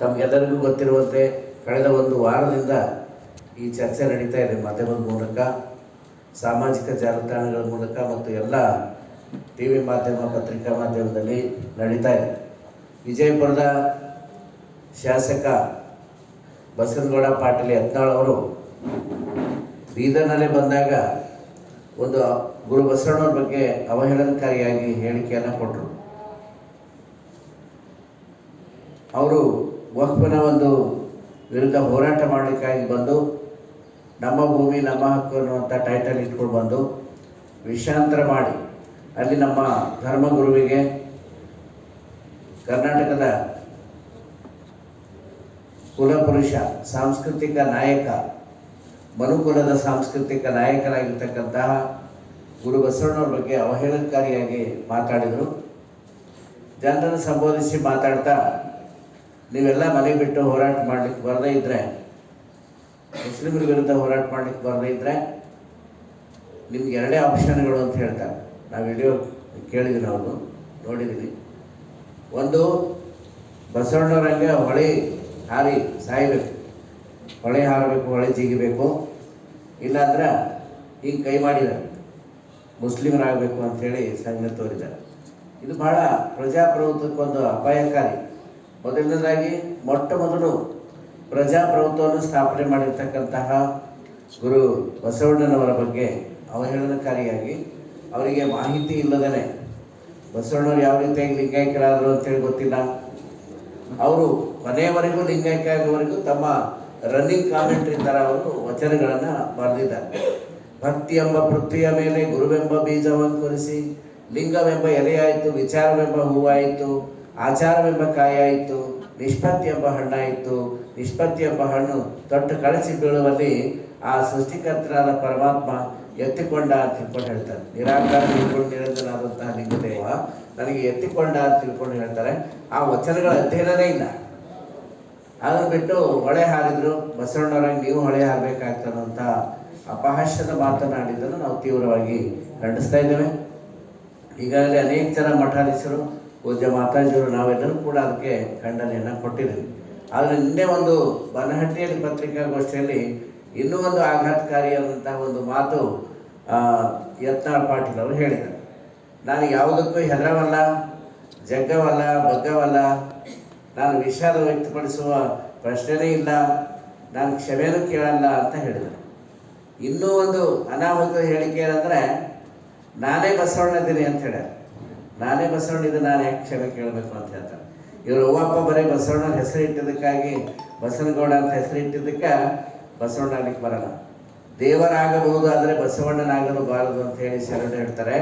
ತಮಗೆಲ್ಲರಿಗೂ ಗೊತ್ತಿರುವಂತೆ ಕಳೆದ ಒಂದು ವಾರದಿಂದ ಈ ಚರ್ಚೆ ನಡೀತಾ ಇದೆ ಮಾಧ್ಯಮದ ಮೂಲಕ, ಸಾಮಾಜಿಕ ಜಾಲತಾಣಗಳ ಮೂಲಕ ಮತ್ತು ಎಲ್ಲ ಟಿ ವಿ ಮಾಧ್ಯಮ ಪತ್ರಿಕಾ ಮಾಧ್ಯಮದಲ್ಲಿ ನಡೀತಾ ಇದೆ. ವಿಜಯಪುರದ ಶಾಸಕ ಬಸನಗೌಡ ಪಾಟೀಲ್ ಯತ್ನಾಳ್ ಅವರು ಬೀದರ್ನಲ್ಲೇ ಬಂದಾಗ ಒಂದು ಗುರು ಬಸವಣ್ಣವ್ರ ಬಗ್ಗೆ ಅವಹೇಳನಕಾರಿಯಾಗಿ ಹೇಳಿಕೆಯನ್ನು ಕೊಟ್ಟರು ಅವರು ವಕ್ಫನ ಒಂದು ವಿರುದ್ಧ ಹೋರಾಟ ಮಾಡಲಿಕ್ಕಾಗಿ ಬಂದು, ನಮ್ಮ ಭೂಮಿ, ನಮ್ಮ ಹಕ್ಕು ಅನ್ನುವಂಥ ಟೈಟಲ್ ಇಟ್ಕೊಂಡು ಬಂದು ವಿಷಾಂತರ ಮಾಡಿ, ಅಲ್ಲಿ ನಮ್ಮ ಧರ್ಮಗುರುವಿಗೆ ಕರ್ನಾಟಕದ ಕುಲಪುರುಷ, ಸಾಂಸ್ಕೃತಿಕ ನಾಯಕ, ಮನುಕುಲದ ಸಾಂಸ್ಕೃತಿಕ ನಾಯಕರಾಗಿರ್ತಕ್ಕಂತಹ ಗುರು ಬಸವಣ್ಣವ್ರ ಬಗ್ಗೆ ಅವಹೇಳನಕಾರಿಯಾಗಿ ಮಾತಾಡಿದರು. ಜನರನ್ನು ಸಂಬೋಧಿಸಿ ಮಾತಾಡ್ತಾ ನೀವೆಲ್ಲ ಮನೆ ಬಿಟ್ಟು ಹೋರಾಟ ಮಾಡ್ಲಿಕ್ಕೆ ಬರದೇ ಇದ್ದರೆ ಮುಸ್ಲಿಮರ ವಿರುದ್ಧ ಹೋರಾಟ ಮಾಡ್ಲಿಕ್ಕೆ ಬರದೇ ಇದ್ದರೆ ನಿಮ್ಗೆ ಎರಡೇ ಆಪ್ಷನ್ಗಳು ಅಂತ ಹೇಳ್ತಾರೆ. ನಾವು ವಿಡಿಯೋ ಕೇಳಿದ್ದೀನಿ ಅವ್ರದ್ದು ನೋಡಿದ್ದೀನಿ ಒಂದು ಬಸವಣ್ಣವರಂಗೆ ಹೊಳೆ ಹಾರಿ ಸಾಯಬೇಕು. ಹೊಳೆ ಹಾರಬೇಕು, ಹೊಳೆ ಜಿಗಿಬೇಕು. ಇಲ್ಲಾಂದ್ರೆ ಹಿಂಗೆ ಕೈ ಮಾಡಿದ್ದಾರೆ ಮುಸ್ಲಿಮರಾಗಬೇಕು ಅಂಥೇಳಿ ಸಂಘ ತೋರಿದ್ದಾರೆ. ಇದು ಭಾಳ ಪ್ರಜಾಪ್ರಭುತ್ವಕ್ಕೊಂದು ಅಪಾಯಕಾರಿ. ಮೊದಲನೇದಾಗಿ ಮೊಟ್ಟ ಮೊದಲು ಪ್ರಜಾಪ್ರಭುತ್ವವನ್ನು ಸ್ಥಾಪನೆ ಮಾಡಿರ್ತಕ್ಕಂತಹ ಗುರು ಬಸವಣ್ಣನವರ ಬಗ್ಗೆ ಅವಹೇಳನಕಾರಿಯಾಗಿ ಅವರಿಗೆ ಮಾಹಿತಿ ಇಲ್ಲದೇ ಬಸವಣ್ಣವ್ರು ಯಾವ ರೀತಿಯಾಗಿ ಲಿಂಗಾಯಕರಾದರು ಅಂತೇಳಿ ಗೊತ್ತಿಲ್ಲ. ಅವರು ಕೊನೆಯವರೆಗೂ ಲಿಂಗಾಯಕ ಆಗುವವರೆಗೂ ತಮ್ಮ ರನ್ನಿಂಗ್ ಕಾಮೆಂಟ್ರಿ ಥರ ಅವರು ವಚನಗಳನ್ನು ಬರೆದಿದ್ದಾರೆ. ಭಕ್ತಿ ಎಂಬ ಪೃಥ್ವಿಯ ಮೇಲೆ ಗುರುವೆಂಬ ಬೀಜವನ್ನು ಕೊರಿಸಿ, ಲಿಂಗವೆಂಬ ಎಲೆಯಾಯಿತು, ವಿಚಾರವೆಂಬ ಹೂವಾಯಿತು ಆಚಾರವೆಂಬ ಕಾಯಾಯಿತು ನಿಷ್ಪತ್ತಿ ಎಂಬ ಹಣ್ಣಾಯಿತು ನಿಷ್ಪತ್ತಿ ಎಂಬ ಹಣ್ಣು ತೊಟ್ಟು ಕಳಿಸಿ ಬೀಳುವಲ್ಲಿ ಆ ಸೃಷ್ಟಿಕರ್ತನಾದ ಪರಮಾತ್ಮ ಎತ್ತಿಕೊಂಡ ಅಂತ ತಿಳ್ಕೊಂಡು ಹೇಳ್ತಾರೆ. ನಿರಾಕಾರ ತಿಳ್ಕೊಂಡು ನಿರಂಜನಾದಂತಹ ಲಿಂಗದೇವ ನನಗೆ ಎತ್ತಿಕೊಂಡ ಅಂತ ತಿಳ್ಕೊಂಡು ಹೇಳ್ತಾರೆ. ಆ ವಚನಗಳ ಅಧ್ಯಯನನೇ ಇಲ್ಲ. ಅದನ್ನು ಬಿಟ್ಟು ಹೊಳೆ ಹಾರಿದ್ರು, ಬಸವಣ್ಣವರಾಗಿ ನೀವು ಹೊಳೆ ಹಾರಬೇಕಾಗ್ತದಂತ ಅಪಹಾಸ್ಯದ ಮಾತನಾಡಿದ್ದನ್ನು ನಾವು ತೀವ್ರವಾಗಿ ಖಂಡಿಸ್ತಾ ಇದ್ದೇವೆ. ಈಗಾಗಲೇ ಅನೇಕ ಜನ ಮಠಾಧೀಶರು ಪೂಜ್ಯ ಮಾತಾಜಿಯವರು ನಾವೆಲ್ಲರೂ ಕೂಡ ಅದಕ್ಕೆ ಖಂಡನೆಯನ್ನು ಕೊಟ್ಟಿದ್ದೀವಿ. ಆದರೆ ನಿನ್ನೆ ಒಂದು ಬನಹಟ್ಟಿಯಲ್ಲಿ ಪತ್ರಿಕಾಗೋಷ್ಠಿಯಲ್ಲಿ ಇನ್ನೂ ಒಂದು ಆಘಾತಕಾರಿಯಾದಂಥ ಒಂದು ಮಾತು ಯತ್ನಾಳ್ ಪಾಟೀಲ್ ಅವರು ಹೇಳಿದ್ದಾರೆ. ನಾನು ಯಾವುದಕ್ಕೂ ಹೆದರವಲ್ಲ, ಜಗ್ಗವಲ್ಲ, ಬಗ್ಗವಲ್ಲ. ನಾನು ವಿಷಾದ ವ್ಯಕ್ತಪಡಿಸುವ ಪ್ರಶ್ನೆನೇ ಇಲ್ಲ. ನಾನು ಕ್ಷಮೆನೂ ಕೇಳಲ್ಲ ಅಂತ ಹೇಳಿದರು ಇನ್ನೂ ಒಂದು ಅನಾಹುತ ಹೇಳಿಕೆ ಏನಂದರೆ, ನಾನೇ ಬಸವಣ್ಣದ್ದೀನಿ ಅಂತ ಹೇಳ್ಯಾರ ನಾನೇ ಬಸವಣ್ಣ ಇದು ನಾನು ಯಾಕೆ ಕ್ಷಮೆ ಕೇಳಬೇಕು ಅಂತ ಹೇಳ್ತಾರೆ ಇವರು ಹೂವಪ್ಪ ಬರೀ ಬಸವಣ್ಣನ ಹೆಸರು ಇಟ್ಟಿದ್ದಕ್ಕಾಗಿ ಬಸವನಗೌಡ ಅಂತ ಹೆಸರು ಇಟ್ಟಿದ್ದಕ್ಕೆ ಬಸವಣ್ಣ ಆಗ್ಲಿಕ್ಕೆ ಬರಲ್ಲ. ದೇವರಾಗಬಹುದು ಆದರೆ ಬಸವಣ್ಣನಾಗಲು ಬಾರದು ಅಂತ ಹೇಳಿ ಶರಣ ಹೇಳ್ತಾರೆ.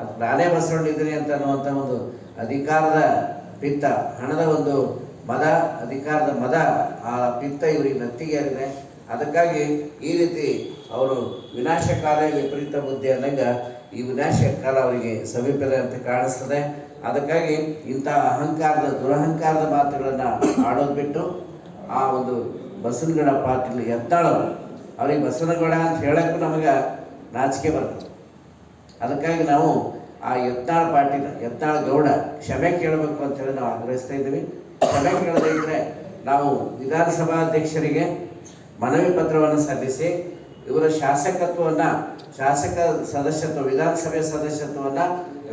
ಅದು ನಾನೇ ಬಸವಣ್ಣ ಇದ್ದೀನಿ ಅಂತ ಅನ್ನುವಂಥ ಒಂದು ಅಧಿಕಾರದ ಪಿತ್ತ, ಹಣದ ಒಂದು ಮದ, ಅಧಿಕಾರದ ಮದ ಆ ಪಿತ್ತ ಇವರಿಗೆ ನತ್ತಿಗೆ ಆಗಿದೆ ಅದಕ್ಕಾಗಿ ಈ ರೀತಿ ಅವರು ವಿನಾಶಕಾಲ ವಿಪರೀತ ಬುದ್ಧಿ ಅನ್ನಂಗ ಈ ವಿನಾಶ ಕಾಲ ಅವರಿಗೆ ಸಮೀಪದ ಅಂತ ಕಾಣಿಸ್ತದೆ. ಅದಕ್ಕಾಗಿ ಇಂಥ ಅಹಂಕಾರದ, ದುರಹಂಕಾರದ ಮಾತುಗಳನ್ನು ಆಡೋದು ಬಿಟ್ಟು ಆ ಒಂದು ಬಸವನಗೌಡ ಪಾಟೀಲ್ ಎತ್ತಾಳವರು ಅವ್ರಿಗೆ ಬಸವನಗೌಡ ಅಂತ ಹೇಳೋಕ್ಕೂ ನಮಗೆ ನಾಚಿಕೆ ಬರ್ತದೆ. ಅದಕ್ಕಾಗಿ ನಾವು ಆ ಎತ್ತಾಳ ಪಾಟೀಲ್ ಎತ್ತಾಳ ಗೌಡ ಕ್ಷಮೆ ಕೇಳಬೇಕು ಅಂತ ಹೇಳಿ ನಾವು ಆಗ್ರಹಿಸ್ತಾ ಇದ್ದೀವಿ. ಕ್ಷಮೆ ಕೇಳದೇ ನಾವು ವಿಧಾನಸಭಾಧ್ಯಕ್ಷರಿಗೆ ಮನವಿ ಪತ್ರವನ್ನು ಸಲ್ಲಿಸಿ ಇವರ ಶಾಸಕತ್ವವನ್ನು ಶಾಸಕ ಸದಸ್ಯತ್ವ, ವಿಧಾನಸಭೆ ಸದಸ್ಯತ್ವವನ್ನು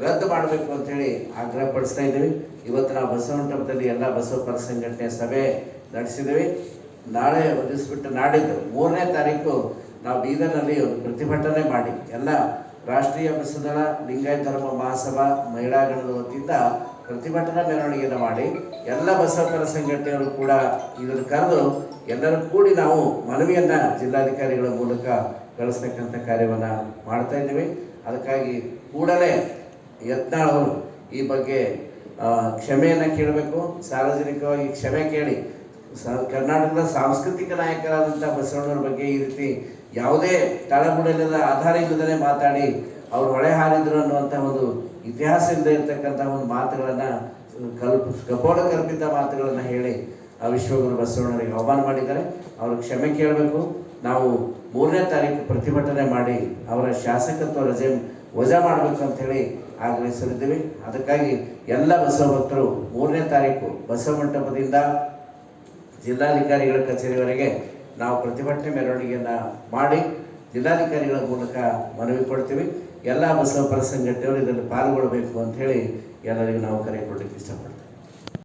ರದ್ದು ಮಾಡಬೇಕು ಅಂತೇಳಿ ಆಗ್ರಹ ಪಡಿಸ್ತಾ ಇದ್ದೀವಿ. ಇವತ್ತು ನಾವು ಬಸವಂಟಪದಲ್ಲಿ ಎಲ್ಲ ಬಸವಪರ ಸಂಘಟನೆ ಸಭೆ ನಡೆಸಿದ್ದೀವಿ. ನಾಳೆ ಒದಿಸ್ಬಿಟ್ಟು ನಾಡಿದ್ದು ಮೂರನೇ ತಾರೀಕು ನಾವು ಬೀದರ್ನಲ್ಲಿ ಪ್ರತಿಭಟನೆ ಮಾಡಿ. ಎಲ್ಲ ರಾಷ್ಟ್ರೀಯ ಬಸದಳ ಲಿಂಗಾಯತ ಧರ್ಮ ಮಹಾಸಭಾ ಮಹಿಳಾಗಣದ ವತಿಯಿಂದ ಪ್ರತಿಭಟನಾ ಮೆರವಣಿಗೆಯನ್ನು ಮಾಡಿ ಎಲ್ಲ ಬಸವಪರ ಸಂಘಟನೆಗಳು ಕೂಡ ಇದನ್ನು ಕರೆದು ಎಲ್ಲರೂ ಕೂಡಿ ನಾವು ಮನವಿಯನ್ನು ಜಿಲ್ಲಾಧಿಕಾರಿಗಳ ಮೂಲಕ ಕಳಿಸ್ತಕ್ಕಂಥ ಕಾರ್ಯವನ್ನು ಮಾಡ್ತಾ ಇದ್ದೀವಿ. ಅದಕ್ಕಾಗಿ ಕೂಡಲೇ ಯತ್ನಾಳವರು ಈ ಬಗ್ಗೆ ಕ್ಷಮೆಯನ್ನು ಕೇಳಬೇಕು. ಸಾರ್ವಜನಿಕವಾಗಿ ಕ್ಷಮೆ ಕೇಳಿ. ಸ- ಕರ್ನಾಟಕದ ಸಾಂಸ್ಕೃತಿಕ ನಾಯಕರಾದಂಥ ಬಸವಣ್ಣವ್ರ ಬಗ್ಗೆ ಈ ರೀತಿ ಯಾವುದೇ ತಳಬುಡಲಿಲ್ಲದ ಆಧಾರ ಇಲ್ಲದೇ ಮಾತಾಡಿ ಅವ್ರು ಹೊಳೆ ಹಾರಿದ್ರು ಅನ್ನುವಂಥ ಒಂದು ಇತಿಹಾಸ ಇಲ್ಲದೆ ಒಂದು ಮಾತುಗಳನ್ನು, ಕಲ್ಪ, ಕಪೋಲ ಕಲ್ಪಿತ ಮಾತುಗಳನ್ನು ಹೇಳಿ ಆ ವಿಶ್ವಗುರು ಬಸವಣ್ಣರಿಗೆ ಆಹ್ವಾನ ಮಾಡಿದ್ದಾರೆ. ಅವರು ಕ್ಷಮೆ ಕೇಳಬೇಕು. ನಾವು ಮೂರನೇ ತಾರೀಕು ಪ್ರತಿಭಟನೆ ಮಾಡಿ ಅವರ ಶಾಸಕತ್ವ ರಜೆ ವಜಾ ಮಾಡಬೇಕು ಅಂತ ಹೇಳಿ ಆಗ್ರಹಿಸಲಿದ್ದೀವಿ ಅದಕ್ಕಾಗಿ ಎಲ್ಲ ಬಸವ ಭಕ್ತರು ಮೂರನೇ ತಾರೀಕು ಬಸವ ಮಂಟಪದಿಂದ ಜಿಲ್ಲಾಧಿಕಾರಿಗಳ ಕಚೇರಿವರೆಗೆ ನಾವು ಪ್ರತಿಭಟನೆ ಮೆರವಣಿಗೆಯನ್ನು ಮಾಡಿ ಜಿಲ್ಲಾಧಿಕಾರಿಗಳ ಮೂಲಕ ಮನವಿ ಕೊಡ್ತೀವಿ ಎಲ್ಲ ಬಸವ ಪರ ಸಂಘಟನೆಯವರು ಇದರಲ್ಲಿ ಪಾಲ್ಗೊಳ್ಳಬೇಕು ಅಂತ ಹೇಳಿ ಎಲ್ಲರಿಗೂ ನಾವು ಕರೆ ಕೊಡಲಿಕ್ಕೆ ಇಷ್ಟಪಡ್ತೇವೆ.